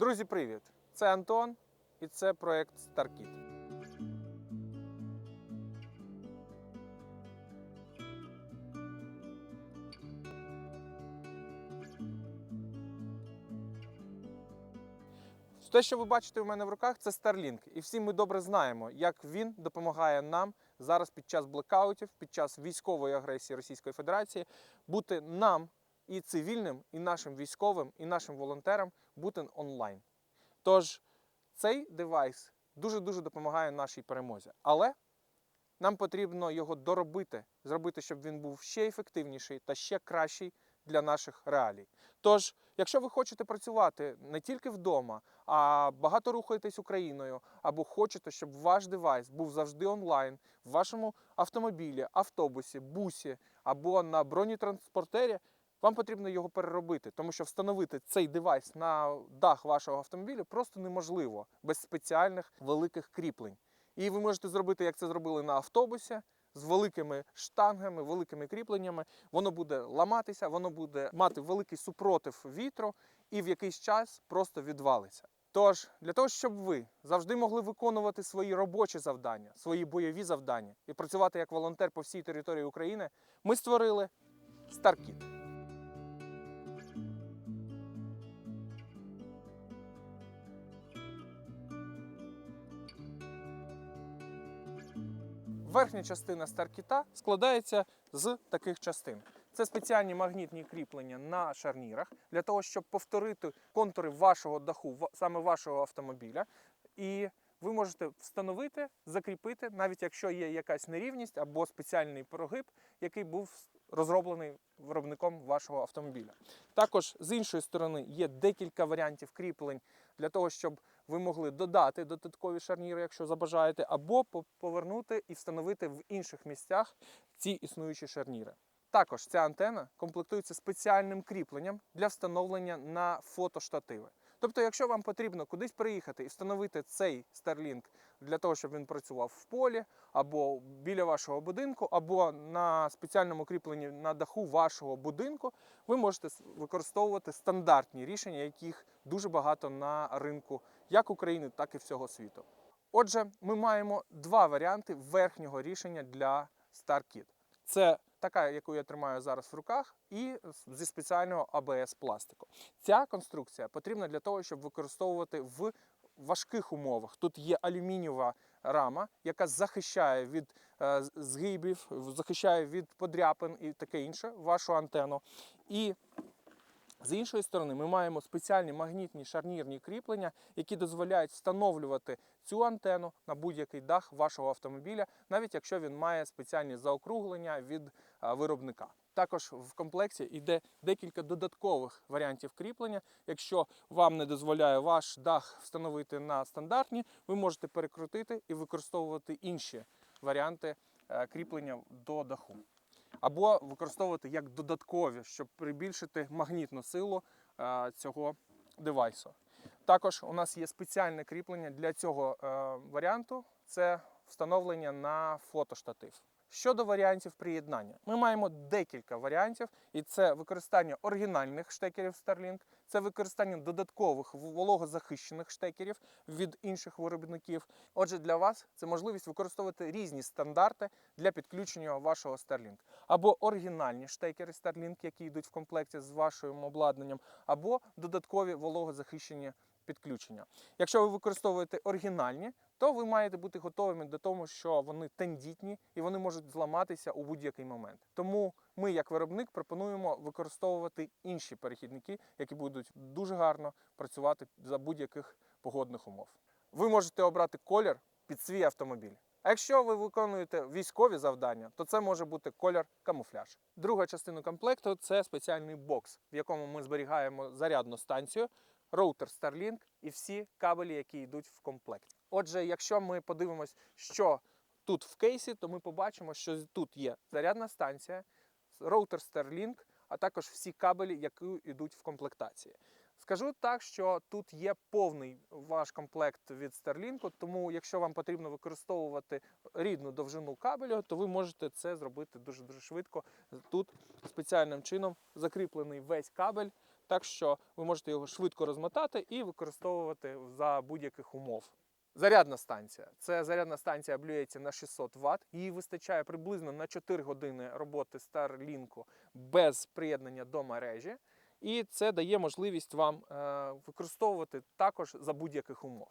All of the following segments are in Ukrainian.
Друзі, привіт! Це Антон і це проект StarKit. Те, що ви бачите у мене в руках, це Starlink. І всі ми добре знаємо, як він допомагає нам зараз під час блекаутів, під час військової агресії Російської Федерації бути нам і цивільним, і нашим військовим, і нашим волонтерам бути онлайн. Тож цей девайс дуже-дуже допомагає нашій перемозі. Але нам потрібно його доробити, зробити, щоб він був ще ефективніший та ще кращий для наших реалій. Тож, якщо ви хочете працювати не тільки вдома, а багато рухаєтесь Україною, або хочете, щоб ваш девайс був завжди онлайн в вашому автомобілі, автобусі, бусі або на бронетранспортері, вам потрібно його переробити, тому що встановити цей девайс на дах вашого автомобіля просто неможливо без спеціальних великих кріплень. І ви можете зробити, як це зробили на автобусі, з великими штангами, великими кріпленнями. Воно буде ламатися, воно буде мати великий супротив вітру і в якийсь час просто відвалиться. Тож, для того, щоб ви завжди могли виконувати свої робочі завдання, свої бойові завдання і працювати як волонтер по всій території України, ми створили StarKit. Верхня частина старкіта складається з таких частин. Це спеціальні магнітні кріплення на шарнірах для того, щоб повторити контури вашого даху, саме вашого автомобіля. І ви можете встановити, закріпити, навіть якщо є якась нерівність або спеціальний прогиб, який був розроблений виробником вашого автомобіля. Також з іншої сторони є декілька варіантів кріплень для того, щоб ви могли додати додаткові шарніри, якщо забажаєте, або повернути і встановити в інших місцях ці існуючі шарніри. Також ця антена комплектується спеціальним кріпленням для встановлення на фотоштативи. Тобто, якщо вам потрібно кудись приїхати і встановити цей Starlink для того, щоб він працював в полі, або біля вашого будинку, або на спеціальному кріпленні на даху вашого будинку, ви можете використовувати стандартні рішення, яких дуже багато на ринку як України, так і всього світу. Отже, ми маємо два варіанти верхнього рішення для StarKit. Це така, яку я тримаю зараз в руках, і зі спеціального абс пластику. Ця конструкція потрібна для того, щоб використовувати в важких умовах. Тут є алюмінієва рама, яка захищає від е, згибів, захищає від подряпин і таке інше вашу антенну. І з іншої сторони, ми маємо спеціальні магнітні шарнірні кріплення, які дозволяють встановлювати цю антенну на будь-який дах вашого автомобіля, навіть якщо він має спеціальні заокруглення від виробника. Також в комплекті йде декілька додаткових варіантів кріплення. Якщо вам не дозволяє ваш дах встановити на стандартні, ви можете перекрутити і використовувати інші варіанти е, кріплення до даху або використовувати як додаткові, щоб прибільшити магнітну силу е, цього девайсу. Також у нас є спеціальне кріплення для цього е, варіанту це встановлення на фотоштатив. Щодо варіантів приєднання, ми маємо декілька варіантів, і це використання оригінальних штекерів Starlink, це використання додаткових вологозахищених штекерів від інших виробників. Отже, для вас це можливість використовувати різні стандарти для підключення вашого Starlink. Або оригінальні штекери Starlink, які йдуть в комплекті з вашим обладнанням, або додаткові вологозахищені підключення. Якщо ви використовуєте оригінальні, то ви маєте бути готовими до того, що вони тендітні і вони можуть зламатися у будь-який момент. Тому ми, як виробник, пропонуємо використовувати інші перехідники, які будуть дуже гарно працювати за будь-яких погодних умов. Ви можете обрати колір під свій автомобіль. А якщо ви виконуєте військові завдання, то це може бути колір камуфляж. Друга частина комплекту це спеціальний бокс, в якому ми зберігаємо зарядну станцію, роутер Starlink і всі кабелі, які йдуть в комплект. Отже, якщо ми подивимось, що тут в кейсі, то ми побачимо, що тут є зарядна станція, роутер Starlink, а також всі кабелі, які йдуть в комплектації. Скажу так, що тут є повний ваш комплект від Starlink, тому якщо вам потрібно використовувати рідну довжину кабелю, то ви можете це зробити дуже дуже швидко. Тут спеціальним чином закріплений весь кабель так що ви можете його швидко розмотати і використовувати за будь-яких умов. Зарядна станція. Це зарядна станція блюється на 600 Вт. Її вистачає приблизно на 4 години роботи Starlink без приєднання до мережі. І це дає можливість вам е, використовувати також за будь-яких умов.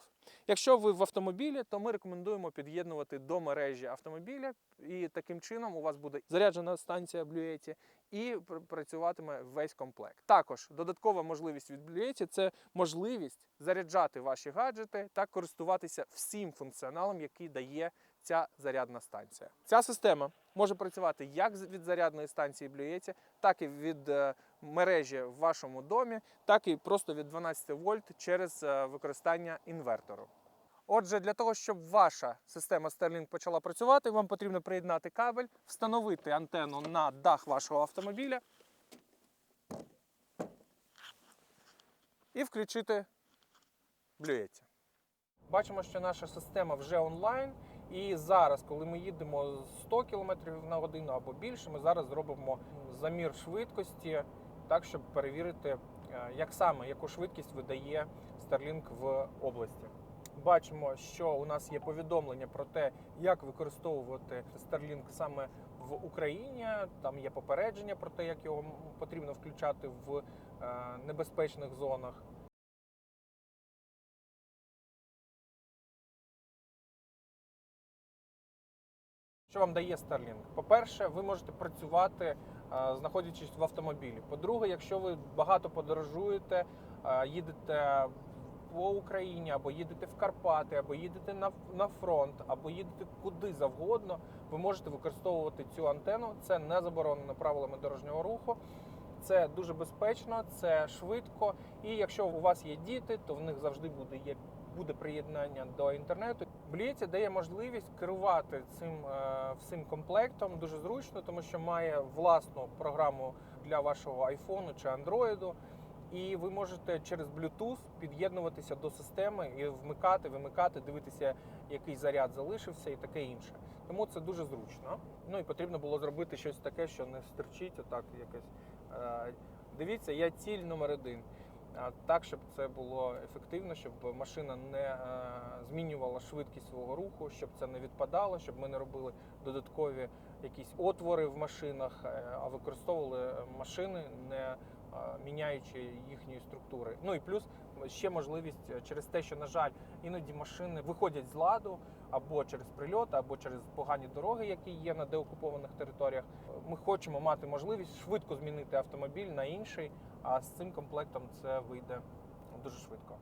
Якщо ви в автомобілі, то ми рекомендуємо під'єднувати до мережі автомобіля, і таким чином у вас буде заряджена станція Blue і працюватиме весь комплект. Також додаткова можливість від Blue це можливість заряджати ваші гаджети та користуватися всім функціоналом, який дає ця зарядна станція. Ця система може працювати як від зарядної станції Blue так і від е, мережі в вашому домі, так і просто від 12 вольт через е, використання інвертору. Отже, для того, щоб ваша система Starlink почала працювати, вам потрібно приєднати кабель, встановити антенну на дах вашого автомобіля і включити Bluetooth. Бачимо, що наша система вже онлайн. І зараз, коли ми їдемо 100 км на годину або більше, ми зараз зробимо замір швидкості, так щоб перевірити, е, як саме яку швидкість видає Starlink в області. Бачимо, що у нас є повідомлення про те, як використовувати Starlink саме в Україні. Там є попередження про те, як його потрібно включати в е, небезпечних зонах. Що вам дає Starlink? По-перше, ви можете працювати, знаходячись в автомобілі. По-друге, якщо ви багато подорожуєте, е, їдете по Україні, або їдете в Карпати, або їдете на, на фронт, або їдете куди завгодно, ви можете використовувати цю антенну. Це не заборонено правилами дорожнього руху. Це дуже безпечно, це швидко. І якщо у вас є діти, то в них завжди буде є буде приєднання до інтернету. Бліці дає можливість керувати цим е, всім комплектом дуже зручно, тому що має власну програму для вашого айфону чи андроїду. І ви можете через Bluetooth під'єднуватися до системи і вмикати, вимикати, дивитися, який заряд залишився і таке інше. Тому це дуже зручно. Ну і потрібно було зробити щось таке, що не стерчить отак якось. Е, Дивіться, я ціль номер один. Так, щоб це було ефективно, щоб машина не е, змінювала швидкість свого руху, щоб це не відпадало, щоб ми не робили додаткові якісь отвори в машинах, е, а використовували машини, не е, міняючи їхньої структури. Ну і плюс ще можливість через те, що, на жаль, іноді машини виходять з ладу або через прильоти, або через погані дороги, які є на деокупованих територіях. Ми хочемо мати можливість швидко змінити автомобіль на інший, а з цим комплектом це вийде дуже швидко.